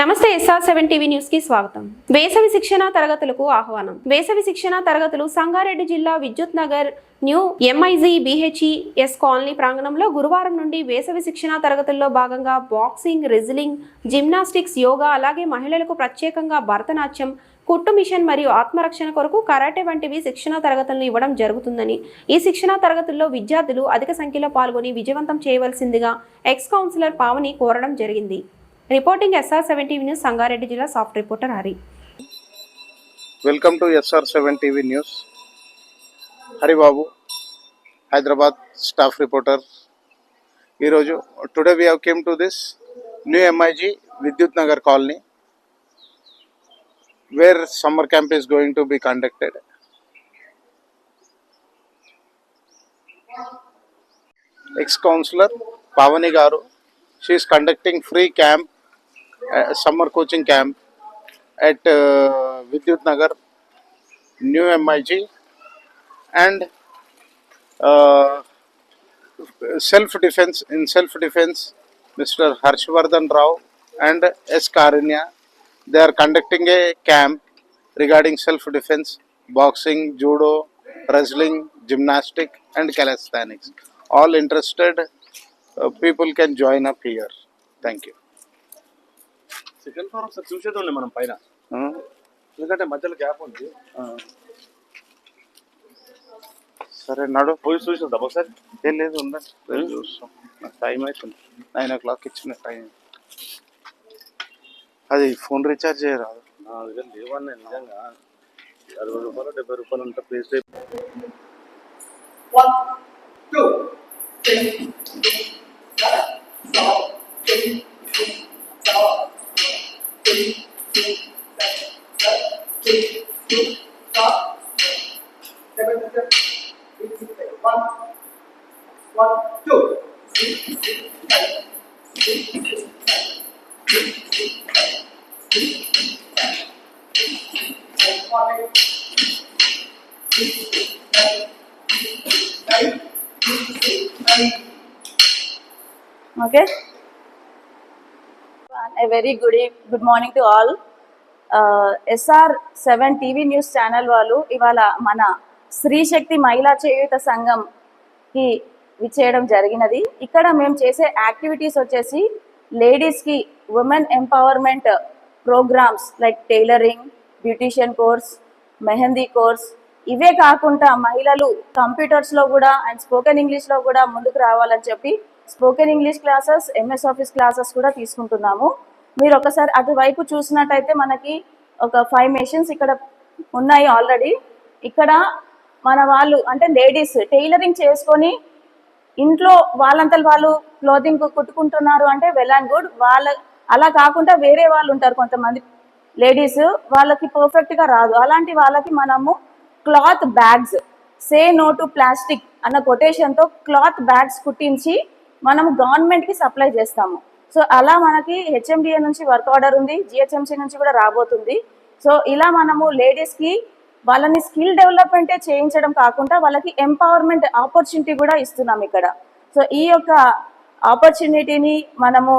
నమస్తే SR seven TV న్యూస్కి స్వాగతం. వేసవి శిక్షణ తరగతులకు ఆహ్వానం. వేసవి శిక్షణ తరగతులు సంగారెడ్డి జిల్లా Vidyut Nagar new MIG BHE S colony ప్రాంగణంలో గురువారం నుండి వేసవి శిక్షణ తరగతుల్లో భాగంగా బాక్సింగ్ రెజ్లింగ్ జిమ్నాస్టిక్స్ యోగా అలాగే మహిళలకు ప్రత్యేకంగా భరతనాట్యం కుట్టు మిషన్ మరియు ఆత్మరక్షణ కొరకు కరాటే వంటివి శిక్షణ తరగతులను ఇవ్వడం జరుగుతుందని. ఈ శిక్షణ తరగతుల్లో విద్యార్థులు అధిక సంఖ్యలో పాల్గొని విజయవంతం చేయవలసిందిగా ఎక్స్ కౌన్సిలర్ పావని కోరడం జరిగింది. Reporting SR seventy news Sangareddy జిల్లా soft reporter Hari. Welcome to SR seven TV news. Haribabu Hyderabad staff reporter. ఈరోజు today we have came to this new MIG Vidyut Nagar colony where summer camp is going to be conducted ex councillor Pavani గారు she's conducting free camp Uh, summer coaching camp at uh, Vidyut Nagar, New MIG, and uh, self defense. In self defense, Mr. Harshvardhan Rao and S. Karinya, they are conducting a camp regarding self defense, boxing, judo, wrestling, gymnastic, and calisthenics. All interested uh, people can join up here. Thank you. Second floor ఒకసారి చూసేది మనం పైన. ఎందుకంటే మధ్యలో gap ఉంది. సరే నడు. పోయి చూసేద్దాం ఒకసారి. ఏం లేదు ఉందండి చూస్తాం. నాకు టైం అవుతుంది నైన్ ఓ క్లాక్ ఇచ్చిన టైం. అది ఫోన్ రీఛార్జ్ చేయరాదు. నా దగ్గర లేవన్నా నిజంగా. అరవై రూపాయలు డెబ్బై రూపాయలు అంత place three, six, seven, seven, six, two, four, seven, seven, eight, six, seven, one, one, two, six, six, seven, six, six, seven, six, six, seven, six, six, seven, six, six, seven, one, eight, six, six, seven, six, six, nine, six, six, nine. Okay. A very good good good morning to all. ఎస్ఆర్ seven TV news channel వాళ్ళు ఇవాళ మన స్త్రీ శక్తి మహిళా చేయూత సంఘంకి విచ్చేయడం జరిగినది. ఇక్కడ మేము చేసే యాక్టివిటీస్ వచ్చేసి లేడీస్కి women empowerment programmes like tailoring beautician course mehndi course ఇవే కాకుండా మహిళలు కంప్యూటర్స్లో కూడా అండ్ స్పోకెన్ ఇంగ్లీష్లో కూడా ముందుకు రావాలని చెప్పి spoken English classes MS Office classes కూడా తీసుకుంటున్నాము. మీరు ఒకసారి అటువైపు చూసినట్టయితే మనకి ఒక ఫైవ్ మెషిన్స్ ఇక్కడ ఉన్నాయి ఆల్రెడీ ఇక్కడ మన వాళ్ళు అంటే లేడీస్ టైలరింగ్ చేసుకొని ఇంట్లో వాళ్ళంతా వాళ్ళు క్లోదింగ్ కుట్టుకుంటున్నారు అంటే వెల్ అండ్ గుడ్ వాళ్ళ అలా కాకుండా వేరే వాళ్ళు ఉంటారు కొంతమంది. లేడీస్ వాళ్ళకి పర్ఫెక్ట్గా రాదు. అలాంటి వాళ్ళకి మనము cloth bags say no to plastic అన్న కొటేషన్తో క్లాత్ బ్యాగ్స్ కుట్టించి మనము గవర్నమెంట్కి సప్లై చేస్తాము. సో అలా మనకి హెచ్ఎండిఏ నుంచి వర్క్ ఆర్డర్ ఉంది జిహెచ్ఎంసీ నుంచి కూడా రాబోతుంది. సో ఇలా మనము లేడీస్కి వాళ్ళని స్కిల్ డెవలప్మెంటే చేయించడం కాకుండా వాళ్ళకి ఎంపవర్మెంట్ ఆపర్చునిటీ కూడా ఇస్తున్నాం ఇక్కడ. సో ఈ యొక్క ఆపర్చునిటీని మనము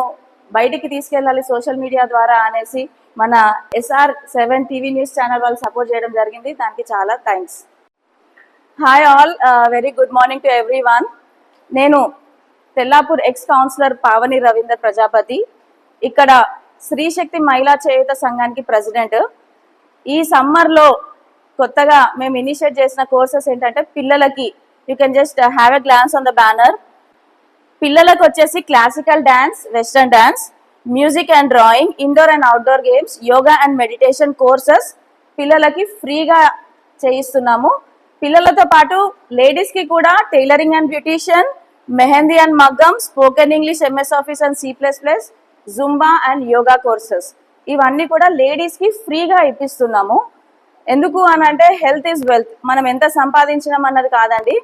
బయటికి తీసుకెళ్ళాలి సోషల్ మీడియా ద్వారా అనేసి మన SR seven TV news channel వాళ్ళు సపోర్ట్ చేయడం జరిగింది. దానికి చాలా thanks hi all very good morning to everyone నేను తెల్లాపూర్ ఎక్స్ కౌన్సిలర్ పావని రవీందర్ ప్రజాపతి ఇక్కడ స్త్రీ శక్తి మహిళా చేయుత సంఘానికి ప్రెసిడెంట్. ఈ సమ్మర్లో కొత్తగా మేము ఇనిషియేట్ చేసిన కోర్సెస్ ఏంటంటే పిల్లలకి you can just have a glance on the banner పిల్లలకు వచ్చేసి classical dance western dance music and drawing indoor and outdoor games yoga and meditation courses పిల్లలకి ఫ్రీగా చేయిస్తున్నాము. పిల్లలతో పాటు లేడీస్కి కూడా tailoring and beautician mehndi and మగ్గం spoken English MS Office and C plus plus Zumba and yoga courses. ఇవన్నీ కూడా లేడీస్కి ఫ్రీగా ఇప్పిస్తున్నాము. ఎందుకు అని అంటే హెల్త్ ఈజ్ వెల్త్ మనం ఎంత సంపాదించినాం అన్నది కాదండి.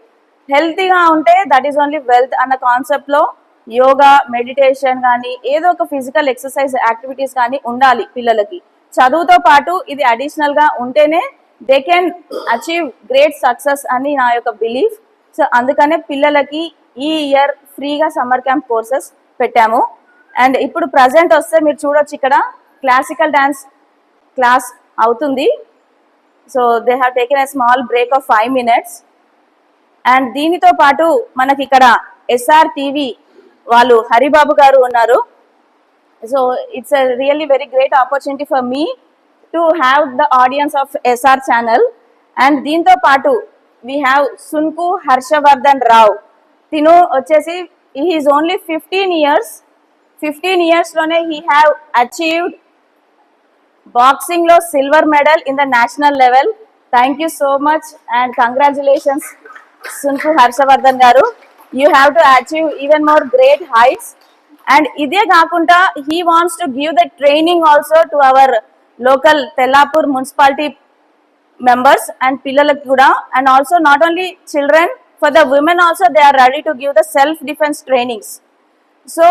హెల్తీగా ఉంటే దట్ ఈస్ ఓన్లీ వెల్త్ అన్న కాన్సెప్ట్లో యోగా మెడిటేషన్ కానీ ఏదో ఒక ఫిజికల్ ఎక్సర్సైజ్ యాక్టివిటీస్ కానీ ఉండాలి పిల్లలకి. చదువుతో పాటు ఇది అడిషనల్గా ఉంటేనే they can achieve great success అని నా యొక్క బిలీఫ్ సో అందుకనే పిల్లలకి ఈ ఇయర్ ఫ్రీగా సమ్మర్ క్యాంప్ కోర్సెస్ పెట్టాము. అండ్ ఇప్పుడు ప్రజెంట్ వస్తే మీరు చూడొచ్చు ఇక్కడ క్లాసికల్ డ్యాన్స్ క్లాస్ అవుతుంది. So they have taken a small break of five minutes and దీనితో పాటు మనకి ఇక్కడ ఎస్ఆర్ టీవీ వాళ్ళు హరిబాబు గారు ఉన్నారు. So it's a really very great opportunity for me to have the audience of SR channel and దీంతో పాటు వీ హ్యావ్ సున్కు హర్షవర్ధన్ రావ్ తిను వచ్చేసి he's only fifteen years fifteen ఇయర్స్లోనే he have achieved బాక్సింగ్లో silver medal in the national level thank you so much and congratulations Sunku Harshavardhan గారు. You have to achieve even more great heights and ఇదే కాకుండా he wants to give the training also to our local Tellapur municipality members and పిల్లలకు కూడా. And also not only children for the women also they are ready to give the self defence trainings so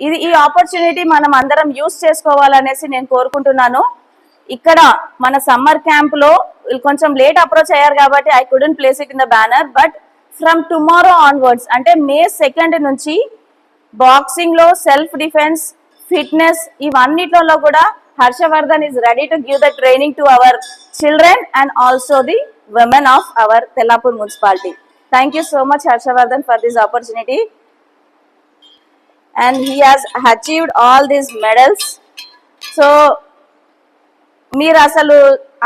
ఇది ఈ opportunity మనం అందరం use చేసుకోవాలనేసి నేను కోరుకుంటున్నాను. ఇక్కడ మన సమ్మర్ క్యాంప్లో కొంచెం లేట్ అప్రోచ్ అయ్యారు కాబట్టి I couldn't place it in the banner but from tomorrow onwards అంటే మే సెకండ్ నుంచి బాక్సింగ్లో సెల్ఫ్ డిఫెన్స్ ఫిట్నెస్ ఇవన్నిట్లలో కూడా Harshavardhan is ready to give the training to our children and also the women of our Tellapur municipality thank you so much Harshavardhan for this opportunity and he has achieved all these medals. So మీరు అసలు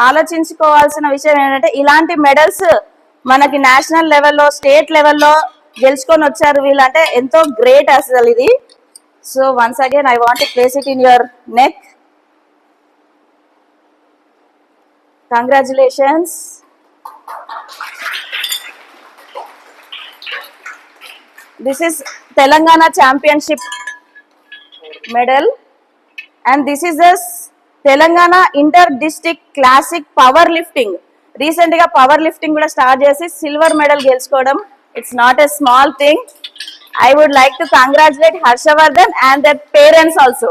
ఆలోచించుకోవాల్సిన విషయం ఏంటంటే ఇలాంటి medals మనకి national లెవెల్లో state లెవెల్లో గెలుచుకొని వచ్చారు వీళ్ళంటే ఎంతో గ్రేట్ అసలు ఇది. So once again I want place it in your neck congratulations this is Telangana championship medal and this is this Telangana inter district classic powerlifting రీసెంట్గా పవర్ లిఫ్టింగ్ కూడా స్టార్ట్ చేసి సిల్వర్ మెడల్ గెలుచుకోవడం. It's not a small thing I would like to congratulate Harshavardhan and their parents also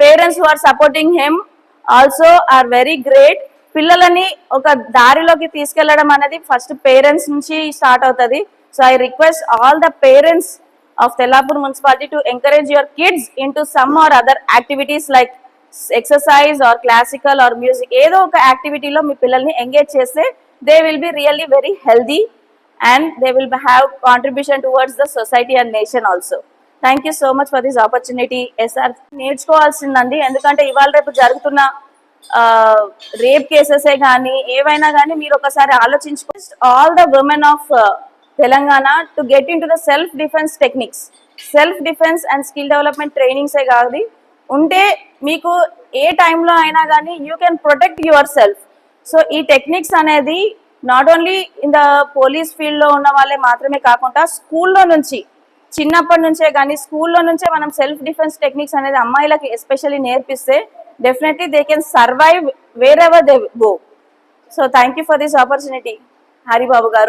parents who are supporting him also are very great పిల్లలని ఒక దారిలోకి తీసుకెళ్ళడం అనేది first parents నుంచి start అవుతుంది. So I request all the parents of Tellapur municipality to encourage your kids into some or other activities like exercise or classical or music ఏదో ఒక యాక్టివిటీలో మీ పిల్లల్ని ఎంగేజ్ చేస్తే they will be really very healthy and they will have contribution towards the society and nation also thank you so much for this opportunity SR నేర్చుకోవాల్సిందండి. ఎందుకంటే ఇవాళ రేపు జరుగుతున్న రేప్ కేసెసే కానీ ఏవైనా కానీ మీరు ఒకసారి ఆలోచించుకో all the women of Telangana to get into the self defence techniques self defence and skill development ట్రైనింగ్సే కాదు. ఉంటే మీకు ఏ టైంలో అయినా కానీ you can protect yourself so ఈ టెక్నిక్స్ అనేది not only in the police ఫీల్డ్లో ఉన్న వాళ్ళే మాత్రమే కాకుండా స్కూల్లో నుంచి చిన్నప్పటి నుంచే కానీ స్కూల్లో నుంచే మనం సెల్ఫ్ డిఫెన్స్ టెక్నిక్స్ అనేది అమ్మాయిలకి ఎస్పెషల్లీ నేర్పిస్తే definitely they can survive wherever they go so thank you for this opportunity Haribabu garu.